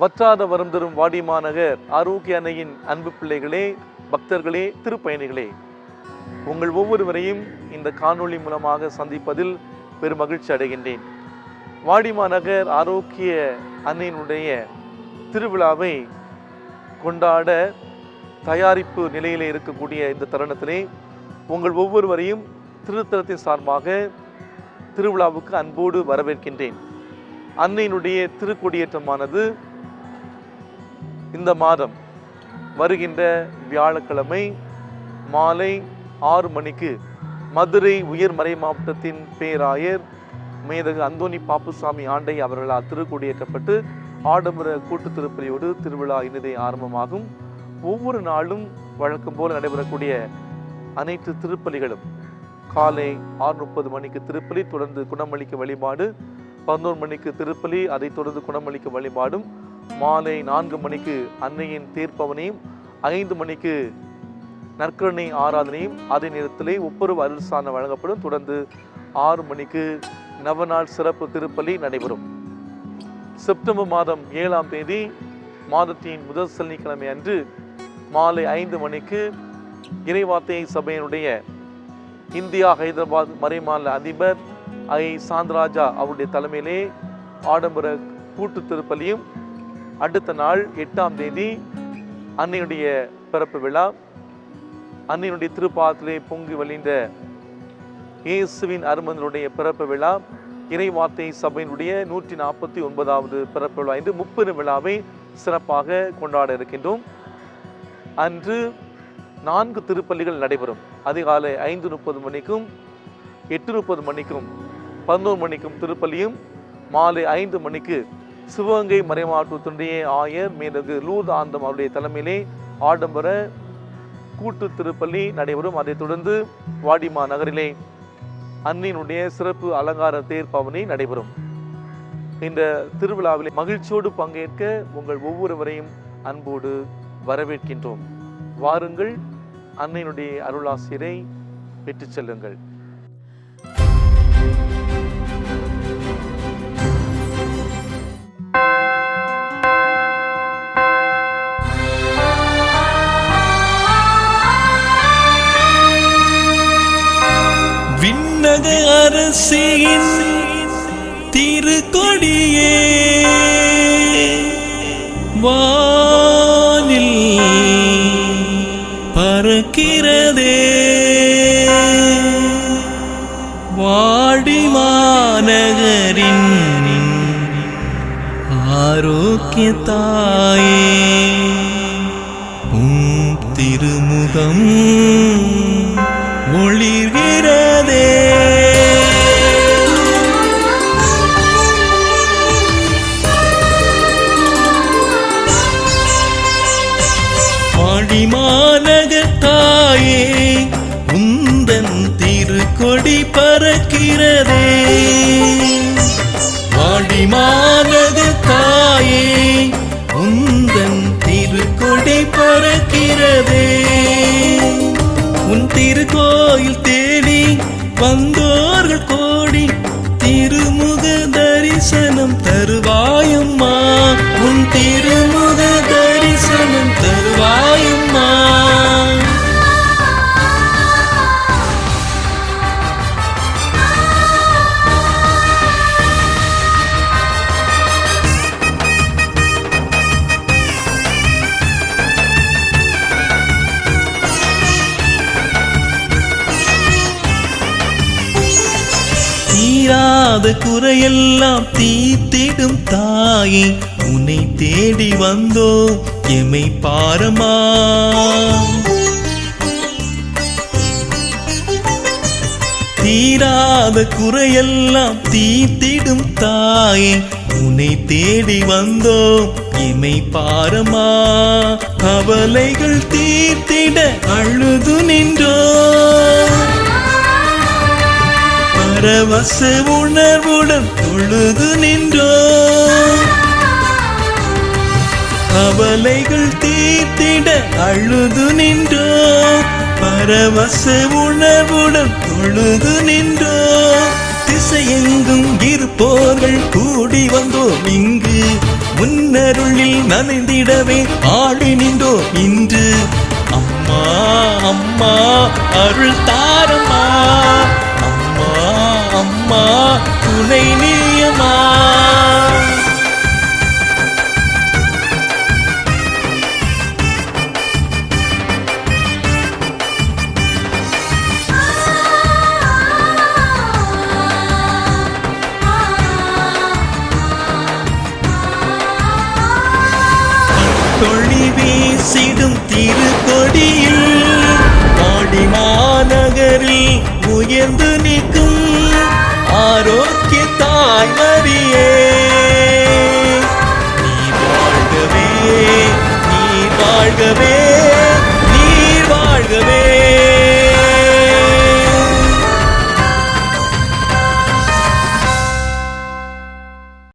வற்றாத வரம் தரும் வாடிமாநகர் ஆரோக்கிய அன்னையின் அன்பு பிள்ளைகளே பக்தர்களே திருப்பயணிகளே. உங்கள் ஒவ்வொருவரையும் இந்த காணொளி மூலமாக சந்திப்பதில் பெரும் மகிழ்ச்சி அடைகின்றேன். வாடிமாநகர் ஆரோக்கிய அன்னையினுடைய திருவிழாவை கொண்டாட தயாரிப்பு நிலையில் இருக்கக்கூடிய இந்த தருணத்திலே உங்கள் ஒவ்வொருவரையும் திருத்தலத்தின் சார்பாக திருவிழாவுக்கு அன்போடு வரவேற்கின்றேன். அன்னையினுடைய திருக்கொடியேற்றமானது இந்த மாதம் வருகின்ற வியாழக்கிழமை மாலை ஆறு மணிக்கு மதுரை உயர்மறை மாவட்டத்தின் பேராயர் மேதகு அந்தோணி பாப்புசாமி ஆண்டை அவர்களால் திருக்கொடியேற்றப்பட்டு ஆடம்பர கூட்டு திருப்பலியோடு திருவிழா இனிதை ஆரம்பமாகும். ஒவ்வொரு நாளும் வழக்கம் போல் நடைபெறக்கூடிய அனைத்து திருப்பலிகளும் காலை ஆறு முப்பது மணிக்கு திருப்பலி தொடர்ந்து குணமளிக்க வழிபாடு பதினோரு மணிக்கு திருப்பலி அதைத் தொடர்ந்து குணமளிக்க வழிபாடும் மாலை நான்கு மணிக்கு அன்னையின் தீர்ப்பவனையும் ஐந்து மணிக்கு நற்கருணை ஆராதனையும் அதே நேரத்திலே ஒப்புரவு அருள்சான வழங்கப்படும். தொடர்ந்து ஆறு மணிக்கு நவநாள் சிறப்பு திருப்பலி நடைபெறும். செப்டம்பர் மாதம் ஏழாம் தேதி மாதத்தின் முதல் சனிக்கிழமை அன்று மாலை ஐந்து மணிக்கு இறைவார்த்தை சபையினுடைய இந்தியா ஹைதராபாத் மறைமாநில அதிபர் ஐ. சாந்தராஜா அவருடைய தலைமையிலே ஆடம்பர கூட்டு திருப்பலியும் அடுத்த நாள் எட்டாம் தேதி அன்னையுடைய பிறப்பு விழா. அன்னையுடைய திருப்பாத்திலே பொங்கி வழிந்த இயேசுவின் அருமந்தனுடைய பிறப்பு விழா. இறைவார்த்தை சபையினுடைய நூற்றி நாற்பத்தி ஒன்பதாவது பிறப்பு விழா என்று முப்பெரும் விழாவை சிறப்பாக கொண்டாட இருக்கின்றோம். அன்று நான்கு திருப்பள்ளிகள் நடைபெறும். அதிகாலை ஐந்து முப்பது மணிக்கும் எட்டு முப்பது மணிக்கும் பதினோரு மணிக்கும் திருப்பள்ளியும் மாலை ஐந்து மணிக்கு சிவகங்கை மறைமாவட்டத்தினுடைய ஆயர் மேலகு லூதாந்தம் ஆந்தம் அவருடைய தலைமையிலே ஆடம்பர கூட்டு திருப்பள்ளி நடைபெறும். அதைத் தொடர்ந்து வாடிமா நகரிலே அன்னியினுடைய சிறப்பு அலங்கார தேர் பவனி நடைபெறும். இந்த திருவிழாவிலே மகிழ்ச்சியோடு பங்கேற்க உங்கள் ஒவ்வொருவரையும் அன்போடு வரவேற்கின்றோம். வாருங்கள் அன்னையினுடைய அருளாசிரியரை பெற்றுச் செல்லுங்கள். விண்ணக அரசியின் திருக்கொடியே. வானில் பறக்கிறதே. வாடி மாநகரின் ஆரோக்கிய தாயே உம் திருமுகம் ஒளிர்கே பறக்கிறதே வாடிமாநக தாயே உந்தன் திருக்கொடி பறக்கிறதே. உன் திருக்கோயில் தேடி வந்தோர்கள் கோடி திருமுக தரிசனம் தருவாயம்மா. உன் திருமுக தீராத குறையெல்லாம் தீத்திடும் தாயே உன்னை தேடி வந்தோ எமை பாரமா. தீராத குறையெல்லாம் தீத்திடும் தாயே உன்னை தேடி வந்தோ இமை பாரமா. கவலைகள் தீர்த்திட அழுது நின்றோ. பரவச உணர்வுடன் தொழுது நின்றோ கவலைகள் தீர்த்திட அழுது நின்றோ பரவச உணர்வுடன் தொழுது நின்றோ திசையெங்கும் இருப்போர்கள் கூடி வந்தோம் இங்கு. முன்னருளில் நனைந்திடவே ஆடி நின்றோ இன்று. அம்மா அம்மா அருள் துணை நீயம்மா தொழி வீசிடும் திருக்கொடியில் ஆடி மாநகரில் உயர்ந்து நிற்கும் Cười